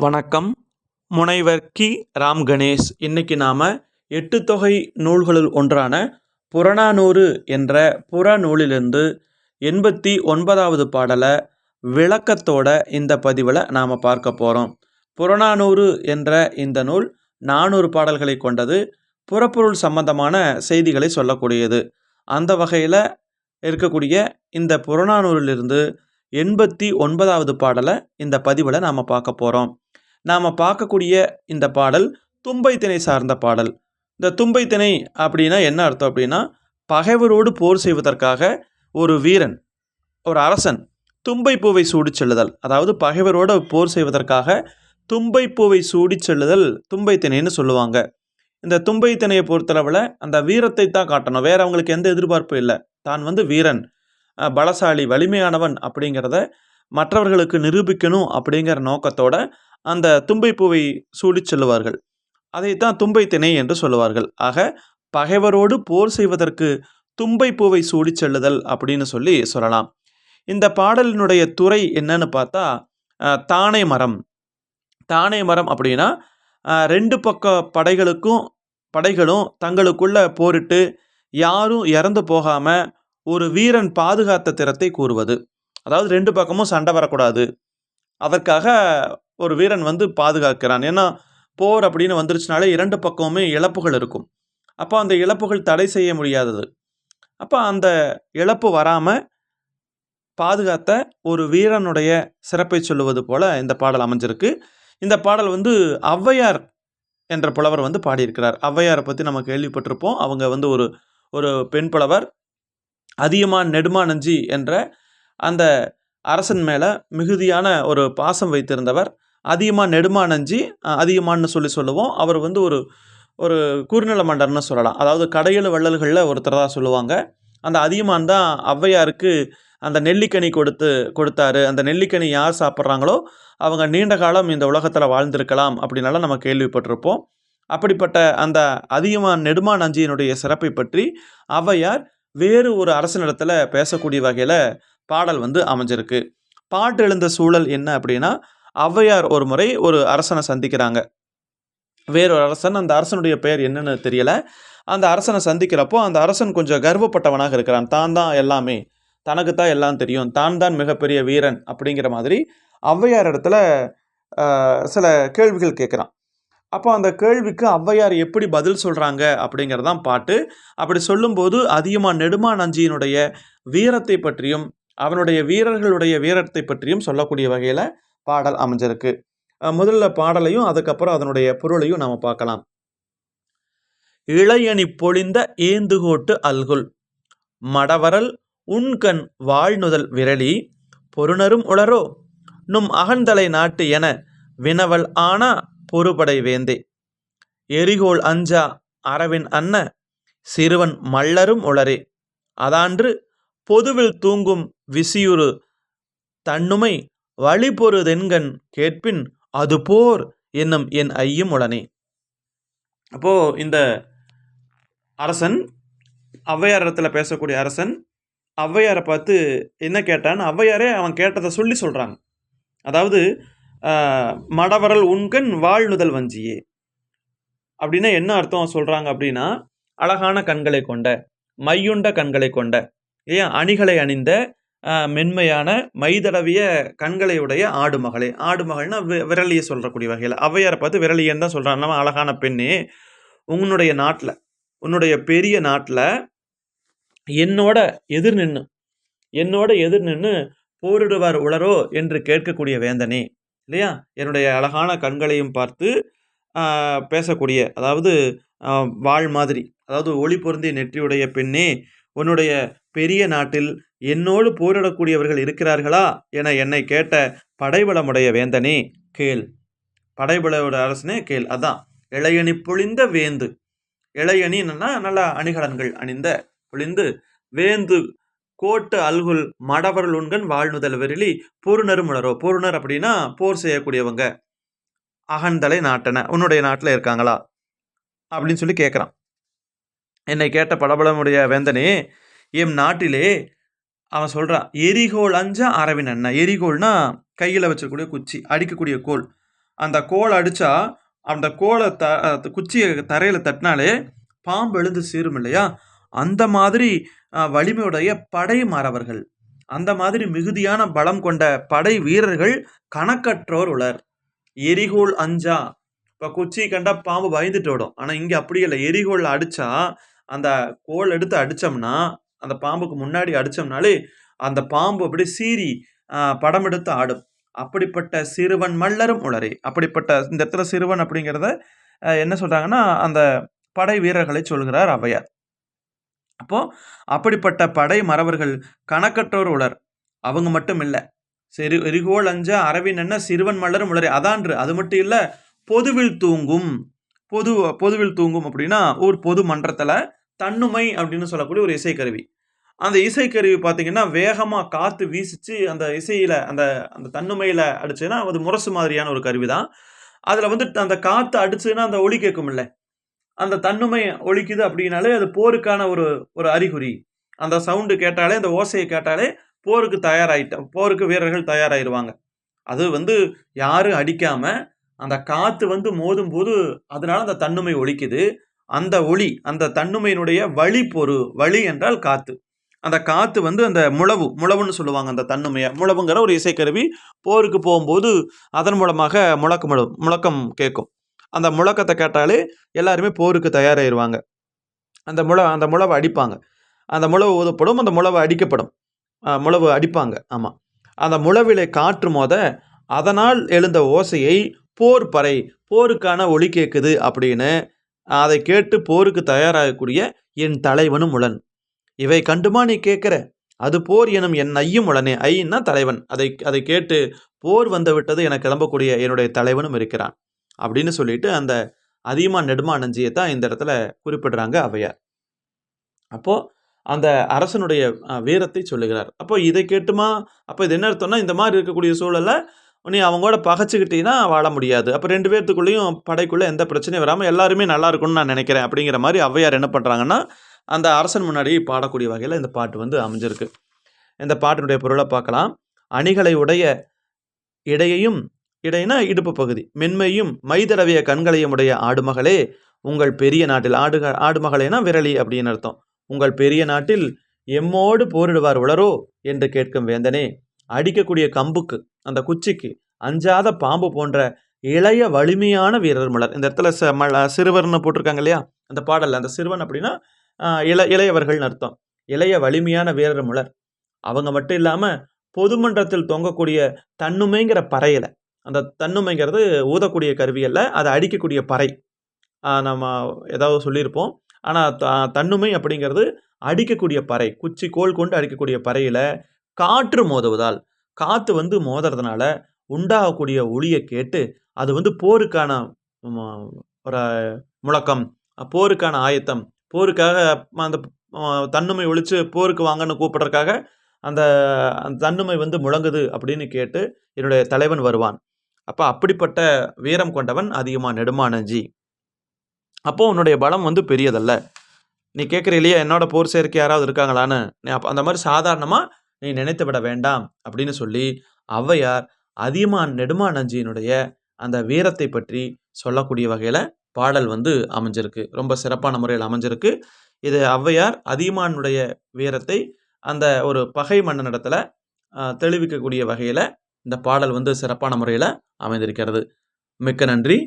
வணக்கம். முனைவர் கி. ராம் கணேஷ் இன்னைக்கு நாம் எட்டு தொகை நூல்களுள் ஒன்றான புறநானூறு என்ற புறநூலிலிருந்து எண்பத்தி ஒன்பதாவது பாடலை விளக்கத்தோட இந்த பதிவில் நாம் பார்க்க போகிறோம் புறநானூறு என்ற இந்த நூல் நானூறு பாடல்களை கொண்டது. புறப்பொருள் சம்பந்தமான செய்திகளை சொல்லக்கூடியது. அந்த வகையில் இருக்கக்கூடிய இந்த புறநானூறிலிருந்து எண்பத்தி ஒன்பதாவது பாடலை இந்த பதிவில் நாம் பார்க்க போகிறோம் நாம் பார்க்கக்கூடிய இந்த பாடல் தும்பை திணை சார்ந்த பாடல். இந்த தும்பை திணை அப்படின்னா என்ன அர்த்தம் அப்படின்னா பகைவரோடு போர் செய்வதற்காக ஒரு வீரன் ஒரு அரசன் தும்பை பூவை சூடி செல்லுதல். அதாவது பகைவரோடு போர் செய்வதற்காக தும்பை பூவை சூடி செல்லுதல் தும்பை திணைன்னு சொல்லுவாங்க. இந்த தும்பை திணையை பொறுத்தளவில் அந்த வீரத்தை தான் காட்டணும். வேற அவங்களுக்கு எந்த எதிர்பார்ப்பும் இல்லை. தான் வந்து வீரன் பலசாலி வலிமையானவன் அப்படிங்கிறத மற்றவர்களுக்கு நிரூபிக்கணும் அப்படிங்கிற நோக்கத்தோட அந்த தும்பை பூவை சூடிச் செல்லுவார்கள். அதைத்தான் தும்பை திணை என்று சொல்லுவார்கள். ஆக பகைவரோடு போர் செய்வதற்கு தும்பை பூவை சூடிச் செல்லுதல் அப்படின்னு சொல்லி சொல்லலாம். இந்த பாடலினுடைய துறை என்னன்னு பார்த்தா தானே தானை மரம். தானை மரம் அப்படின்னா ரெண்டு பக்க படைகளுக்கும் படைகளும் தங்களுக்குள்ள போரிட்டு யாரும் இறந்து போகாமல் ஒரு வீரன் பாதுகாத்த திறத்தை கூறுவது. அதாவது ரெண்டு பக்கமும் சண்டை வரக்கூடாது. அதற்காக ஒரு வீரன் வந்து பாதுகாக்கிறான். ஏன்னா போர் அப்படின்னு வந்துருச்சுனாலே இரண்டு பக்கமுமே இழப்புகள் இருக்கும். அப்போ அந்த இழப்புகள் தடை செய்ய முடியாதது. அப்போ அந்த இழப்பு வராமல் பாதுகாத்த ஒரு வீரனுடைய சிறப்பை சொல்லுவது போல இந்த பாடல் அமைஞ்சிருக்கு. இந்த பாடல் வந்து ஔவையார் என்ற புலவர் வந்து பாடியிருக்கிறார். ஔவையாரை பற்றி நம்ம கேள்விப்பட்டிருப்போம். அவங்க வந்து ஒரு ஒரு பெண் புலவர். அதியமான் நெடுமானஞ்சி என்ற அந்த அரசன் மேலே மிகுதியான ஒரு பாசம் வைத்திருந்தவர். அதியமான் நெடுமானஞ்சி அஹ், அதியமான்னு சொல்லி சொல்லுவோம். அவர் வந்து ஒரு ஒரு குறுநில மன்னர்னு சொல்லலாம். அதாவது கடையெழு வள்ளல்களில் ஒருத்தர் தான் சொல்லுவாங்க. அந்த அதியமான் தான் ஔவையாருக்கு அந்த நெல்லிக்கனி கொடுத்து கொடுத்தாரு. அந்த நெல்லிக்கனி யார் சாப்பிட்றாங்களோ அவங்க நீண்ட காலம் இந்த உலகத்தில் வாழ்ந்திருக்கலாம் அப்படின்னால நம்ம கேள்விப்பட்டிருப்போம். அப்படிப்பட்ட அந்த அதியமான் நெடுமான் அஞ்சியினுடைய சிறப்பை பற்றி ஔவையார் வேறு ஒரு அரசனிடத்தில் பேசக்கூடிய வகையில் பாடல் வந்து அமைஞ்சிருக்கு. பாட்டு எழுந்த சூழல் என்ன அப்படின்னா ஔவையார் ஒரு முறை ஒரு அரசனை சந்திக்கிறாங்க. வேறொரு அரசன் அந்த அரசனுடைய பெயர் என்னன்னு தெரியல. அந்த அரசனை சந்திக்கிறப்போ அந்த அரசன் கொஞ்சம் கர்வப்பட்டவனாக இருக்கிறான். தான் தான் எல்லாமே. தனக்கு தான் எல்லாம் தெரியும். தான் தான் மிகப்பெரிய வீரன் அப்படிங்கிற மாதிரி ஔவையார் இடத்துல சில கேள்விகள் கேட்குறான். அப்போ அந்த கேள்விக்கு ஔவையார் எப்படி பதில் சொல்கிறாங்க அப்படிங்கிறதான் பாட்டு. அப்படி சொல்லும்போது அதிகமாக நெடுமா நஞ்சியினுடைய வீரத்தை பற்றியும் அவனுடைய வீரர்களுடைய வீரத்தை பற்றியும் சொல்லக்கூடிய வகையில் பாடல் அமைஞ்சிருக்கு. முதல்ல பாடலையும் அதுக்கப்புறம் அதனுடைய பொருளையும் நாம் பார்க்கலாம். இளையணி பொழிந்த ஏந்துகோட்டு அல்குல். மடவரல் உண்கண் வாழ்நுதல் விரலி. பொருணரும் உளரோ நும் அகந்தலை நாட்டு என வினவல் ஆனா பொறுபடை வேந்தே. எரிகோள் அஞ்சா அரவின் அன்ன சிறுவன் மல்லரும் உளரே. அதான்று பொதுவில் தூங்கும் விசியுறு தன்னுமை வழிபொருதென்கண் கேட்பின் அது போர் என்னும் என் ஐயும் உடனே. அப்போ இந்த அரசன் ஔவையார் இடத்துல பேசக்கூடிய அரசன் ஔவையாரை பார்த்து என்ன கேட்டான்னு ஔவையாரே அவன் கேட்டதை சொல்லி சொல்கிறாங்க அதாவது மடவரல் உண்கண் வாழ்நுதல் வஞ்சியே. அப்படின்னா என்ன அர்த்தம் சொல்கிறாங்க அப்படின்னா அழகான கண்களை கொண்ட மையுண்ட கண்களை கொண்ட ஏன் அணிகளை அணிந்த மென்மையான மைதடவிய கண்களை உடைய ஆடு மகளே ஆடு மகள்னா விரலியை சொல்கிறக்கூடிய வகையில். அவையாரை பார்த்து விரலியன்னு தான் சொல்கிறான் நம்ம அழகான பெண்ணே உன்னுடைய நாட்டில் உன்னுடைய பெரிய நாட்டில் என்னோட எதிர் நின்று என்னோட எதிர் நின்று போரிடுவார் உளரோ என்று கேட்கக்கூடிய வேந்தனே இல்லையா? என்னுடைய அழகான கண்களையும் பார்த்து பேசக்கூடிய அதாவது வாழ் வாள் மாதிரி அதாவது ஒளி பொருந்திய நெற்றியுடைய பெண்ணே உன்னுடைய பெரிய நாட்டில் என்னோடு போரிடக்கூடியவர்கள் இருக்கிறார்களா என என்னை கேட்ட படைபலமுடைய வேந்தனே கேள். படைபலோட அரசனே கேள். அதான் இளையணி பொழிந்த வேந்து. இளையணின்னா நல்லா நல்ல அணிகலன்கள் அணிந்த பொழிந்து வேந்து கோட்டு அல்குல் மடவரல் உண்கன் வாழ்நுதல் விரலி பொருணரும் உணரோ பொருணர் அப்படின்னா போர் செய்யக்கூடியவங்க. அகந்தலை நாட்டன. உன்னுடைய நாட்டில் இருக்காங்களா? அப்படின்னு சொல்லி கேட்குறான் என்னை கேட்ட படபலமுடைய வேந்தனே எம் நாட்டிலே அவன் சொல்கிறான் எரிகோல் அஞ்சா அரவின் அண்ணா. எரிகோல்னா கையில் வச்சிருக்கக்கூடிய குச்சி அடிக்கக்கூடிய கோல். அந்த கோல் அடித்தா அந்த கோலை த குச்சியை தரையில் தட்டினாலே பாம்பு எழுந்து சீரும் இல்லையா? அந்த மாதிரி வலிமையுடைய படை மாறவர்கள் அந்த மாதிரி மிகுதியான பலம் கொண்ட படை வீரர்கள் கணக்கற்றோர் உலர். எரிகோல் அஞ்சா. இப்போ குச்சி கண்டா பாம்பு பயந்துட்டு ஓடும். ஆனால் இங்கே அப்படி இல்லை. எரிகோல் அடித்தா அந்த கோல் எடுத்து அடித்தோம்னா அந்த பாம்புக்கு முன்னாடி அடித்தோம்னாலே அந்த பாம்பு அப்படியே சீறி படம் எடுத்து ஆடும். அப்படிப்பட்ட சிறுவன் மல்லரும் உளரே அப்படிப்பட்ட இந்த இடத்துல சிறுவன் அப்படிங்கிறத என்ன சொல்கிறாங்கன்னா அந்த படை வீரர்களை சொல்கிறார் ஔவையார். அப்போது அப்படிப்பட்ட படை மறவர்கள் கணக்கற்றோர் உளர். அவங்க மட்டும் இல்லை. செரு எரிகோல் அஞ்ச அரவின் என்ன சிறுவன் மலரும் உளரே அதான்று அது மட்டும் இல்லை பொதுவில் தூங்கும். பொது பொதுவில் தூங்கும் அப்படின்னா ஒரு பொது மன்றத்தில் தன்னுமை அப்படின்னு சொல்லக்கூடிய ஒரு இசைக்கருவி. அந்த இசைக்கருவி பார்த்தீங்கன்னா வேகமாக காற்று வீசிச்சு அந்த இசையில் அந்த அந்த தன்னுமையில் அடிச்சுன்னா அது முரசு மாதிரியான ஒரு கருவி தான் அதில் வந்து அந்த காற்று அடிச்சுன்னா அந்த ஒலி கேட்கும்ல. அந்த தன்னுமை ஒழிக்குது அப்படின்னாலே அது போருக்கான ஒரு ஒரு அறிகுறி. அந்த சவுண்டு கேட்டாலே அந்த ஓசையை கேட்டாலே போருக்கு தயாராகிட்டோம் போருக்கு வீரர்கள் தயாராகிடுவாங்க அது வந்து யாரும் அடிக்காமல் அந்த காற்று வந்து மோதும் போது அதனால அந்த தன்னுமை ஒழிக்குது அந்த ஒளி அந்த தன்னுமையினுடைய வழி பொறு வழி என்றால் காத்து. அந்த காத்து வந்து அந்த முழவு முழவுன்னு சொல்லுவாங்க அந்த தன்னுமையை. முழவுங்கிற ஒரு இசைக்கருவி போருக்கு போகும்போது அதன் மூலமாக முழக்கம் முழக்கம் கேட்கும். அந்த முழக்கத்தை கேட்டாலே எல்லாருமே போருக்கு தயாராகிடுவாங்க அந்த முழ அந்த முழவை அடிப்பாங்க. அந்த முழவு ஊதப்படும் அந்த முழவு அடிக்கப்படும். முழவு அடிப்பாங்க ஆமாம் அந்த முழவிலை காற்று மோத அதனால் எழுந்த ஓசையை போர் பறை போருக்கான ஒளி கேட்குது அப்படின்னு அதை கேட்டு போருக்கு தயாராகக்கூடிய என் தலைவனும் உளன். இவை கண்டுமா நீ கேட்குற? அது போர் எனும் என் ஐயும் உடனே ஐன்னா தலைவன். அதை அதை கேட்டு போர் வந்து விட்டது என கிளம்பக்கூடிய என்னுடைய தலைவனும் இருக்கிறான். அப்படின்னு சொல்லிட்டு அந்த அதிகமா நெடுமானஞ்சியை தான் இந்த இடத்துல குறிப்பிடுறாங்க அவையார். அப்போ அந்த அரசனுடைய வீரத்தை சொல்லுகிறார். அப்போ இதை கேட்டுமா? அப்போ இது என்ன அர்த்தம்னா இந்த மாதிரி இருக்கக்கூடிய சூழலை நீ அவங்களோட பகைச்சிக்கிட்டீங்கன்னா வாழ முடியாது. அப்போ ரெண்டு பேர்த்துக்குள்ளேயும் படைக்குள்ளே எந்த பிரச்சனையும் வராமல் எல்லாருமே நல்லா இருக்கும்னு நான் நினைக்கிறேன். அப்படிங்கிற மாதிரி ஔவையார் என்ன பண்ணுறாங்கன்னா அந்த அரசன் முன்னாடி பாடக்கூடிய வகையில் இந்த பாட்டு வந்து அமைஞ்சிருக்கு. இந்த பாட்டினுடைய பொருளை பார்க்கலாம். அணிகளை உடைய இடையையும் இடையினா இடுப்பு பகுதி மென்மையும் மைதரவிய கண்களையும் உடைய ஆடுமகளே உங்கள் பெரிய நாட்டில் ஆடுக ஆடுமகளேனா விரலி அப்படின்னு அர்த்தம். உங்கள் பெரிய நாட்டில் எம்மோடு போரிடுவார் உளரோ என்று கேட்கும் வேந்தனே அடிக்கக்கூடிய கம்புக்கு அந்த குச்சிக்கு அஞ்சாத பாம்பு போன்ற இளைய வலிமையான வீரர் மலர். இந்த இடத்துல ச மல சிறுவர்னு போட்டிருக்காங்க இல்லையா? அந்த பாடலில் அந்த சிறுவன் அப்படின்னா இள இளையவர்கள்னு அர்த்தம். இளைய வலிமையான வீரர் மலர். அவங்க மட்டும் இல்லாமல் பொதுமன்றத்தில் தொங்கக்கூடிய தன்னுமைங்கிற பறையில அந்த தன்னுமைங்கிறது ஊதக்கூடிய கருவியல்ல அதை அடிக்கக்கூடிய பறை. நம்ம ஏதாவது சொல்லியிருப்போம். ஆனால் த தன்னுமை அப்படிங்கிறது அடிக்கக்கூடிய பறை. குச்சி கோல் கொண்டு அடிக்கக்கூடிய பறையில காற்று மோதுவதால் காற்று வந்து மோதுறதுனால உண்டாகக்கூடிய ஒளியை கேட்டு அது வந்து போருக்கான ஒரு முழக்கம். போருக்கான ஆயத்தம். போருக்காக அந்த தன்னுமை ஒழிச்சு போருக்கு வாங்கன்னு கூப்பிடுறதுக்காக அந்த அந்த தன்னுமை வந்து முழங்குது அப்படின்னு கேட்டு என்னுடைய தலைவன் வருவான். அப்போ அப்படிப்பட்ட வீரம் கொண்டவன் அதிகமாக நெடுமானஞ்சி. அப்போ உன்னுடைய பலம் வந்து பெரியதல்ல. நீ கேட்குற இல்லையா என்னோட போர் சேர்க்கை யாராவது இருக்காங்களான்னு? அப்போ அந்த மாதிரி சாதாரணமாக நீ நினைத்து விட வேண்டாம் அப்படின்னு சொல்லி ஔவையார் அதியமான் நெடுமானஞ்சியினுடைய அந்த வீரத்தை பற்றி சொல்லக்கூடிய வகையில் பாடல் வந்து அமைஞ்சிருக்கு. ரொம்ப சிறப்பான முறையில் அமைஞ்சிருக்கு. இது ஔவையார் அதியமானுடைய வீரத்தை அந்த ஒரு பகை மன்னனிடத்தில் தெளிவிக்கக்கூடிய வகையில் இந்த பாடல் வந்து சிறப்பான முறையில் அமைந்திருக்கிறது. மிக்க நன்றி.